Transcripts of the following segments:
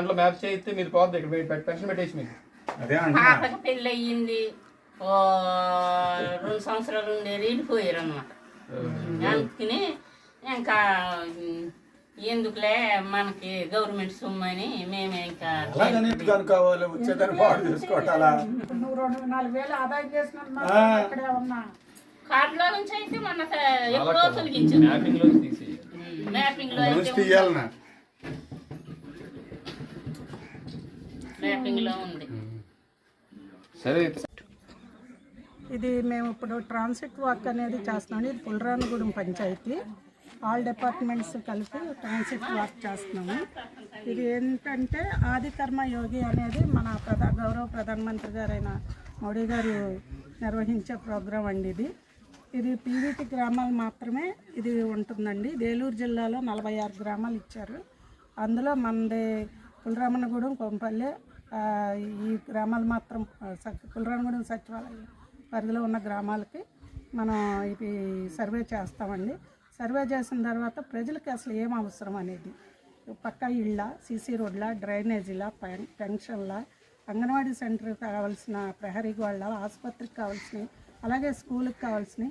దాంట్లో మ్యాప్ చేయిస్తే మీరు పోద్ది ఇక్కడ పెన్షన్ పెట్టేసి మీకు. అదే పాపకి పెళ్ళి అయ్యింది ఓ రెండు సంవత్సరాలు ఉండేది వెళ్ళిపోయారు అనమాట అందుకని ఇంకా ఎందుకులే మనకి గవర్నమెంట్ సొమ్ము అని మేమే ఇంకా వచ్చేదాన్ని పాడు చూసుకోవటాలా? రెండు నాలుగు వేలు ఆదాయం చేసిన అక్కడే ఉన్నా కార్డులో నుంచి అయితే మన ఎప్పుడో తొలగించాం మ్యాపింగ్లో అయితే ఉంది. సరే. ఇది మేము ఇప్పుడు ట్రాన్సిట్ వాక్ అనేది చేస్తున్నాం. ఇది పుల్రానగూడెం పంచాయతీ. ఆల్ డిపార్ట్మెంట్స్ కలిపి ట్రాన్సిట్ వాక్ చేస్తున్నాము. ఇది ఏంటంటే ఆది కర్మ యోగి అనేది మన ప్రధా గౌరవ ప్రధానమంత్రి గారైన మోడీ గారు నిర్వహించే ప్రోగ్రాం అండి ఇది. ఇది పీవీటీ గ్రామాలు మాత్రమే ఇది ఉంటుందండి. ఏలూరు జిల్లాలో నలభై ఆరు గ్రామాలు ఇచ్చారు. అందులో మనది పులరామన్నగూడెం కొంపల్లి ఈ గ్రామాలు మాత్రం ఆ, స- సచివాలయం పరిధిలో ఉన్న గ్రామాలకి మనం ఇది సర్వే చేస్తామండి. సర్వే చేసిన తర్వాత ప్రజలకి అసలు ఏం అవసరం అనేది పక్క ఇళ్ళ సీసీ రోడ్ల డ్రైనేజీల పెన్షన్ల అంగన్వాడీ సెంటర్కి కావాల్సిన ప్రహరీ గోళ్ళ ఆసుపత్రికి కావాల్సినవి అలాగే స్కూల్కి కావాల్సినవి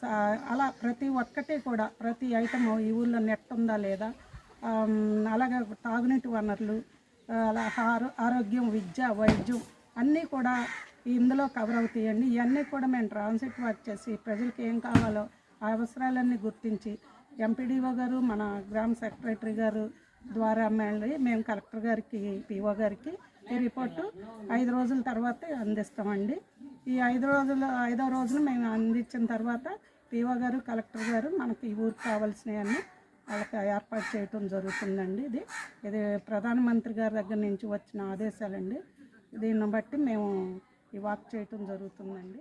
సా- అలా ప్రతి ఒక్కటి కూడా ప్రతి ఐటమ్ ఈ ఊళ్ళో నెట్ ఉందా లేదా అలాగే తాగునీటి వనరులు ఆరోగ్యం విద్య వైద్యం అన్నీ కూడా ఇందులో కవర్ అవుతాయండి. ఇవన్నీ కూడా మేము ట్రాన్సిట్ వర్క్ చేసి ప్రజలకు ఏం కావాలో ఆ అవసరాలన్నీ గుర్తించి ఎంపీడీఓ గారు మన గ్రామ సెక్రటరీ గారు ద్వారా మళ్ళీ మేము కలెక్టర్ గారికి పిఓ గారికి ఈ రిపోర్టు ఐదు రోజుల తర్వాత అందిస్తామండి. ఈ ఐదు రోజులు ఐదో రోజున మేము అందించిన తర్వాత పిఓ గారు కలెక్టర్ గారు మనకి ఈ ఊరికి కావాల్సినవన్నీ వాళ్ళకి ఏర్పాటు చేయటం జరుగుతుందండి ఇది. ఇది ప్రధానమంత్రి గారి దగ్గర నుంచి వచ్చిన ఆదేశాలండి. దీన్ని బట్టి మేము ఈ వాక్ చేయటం జరుగుతుందండి.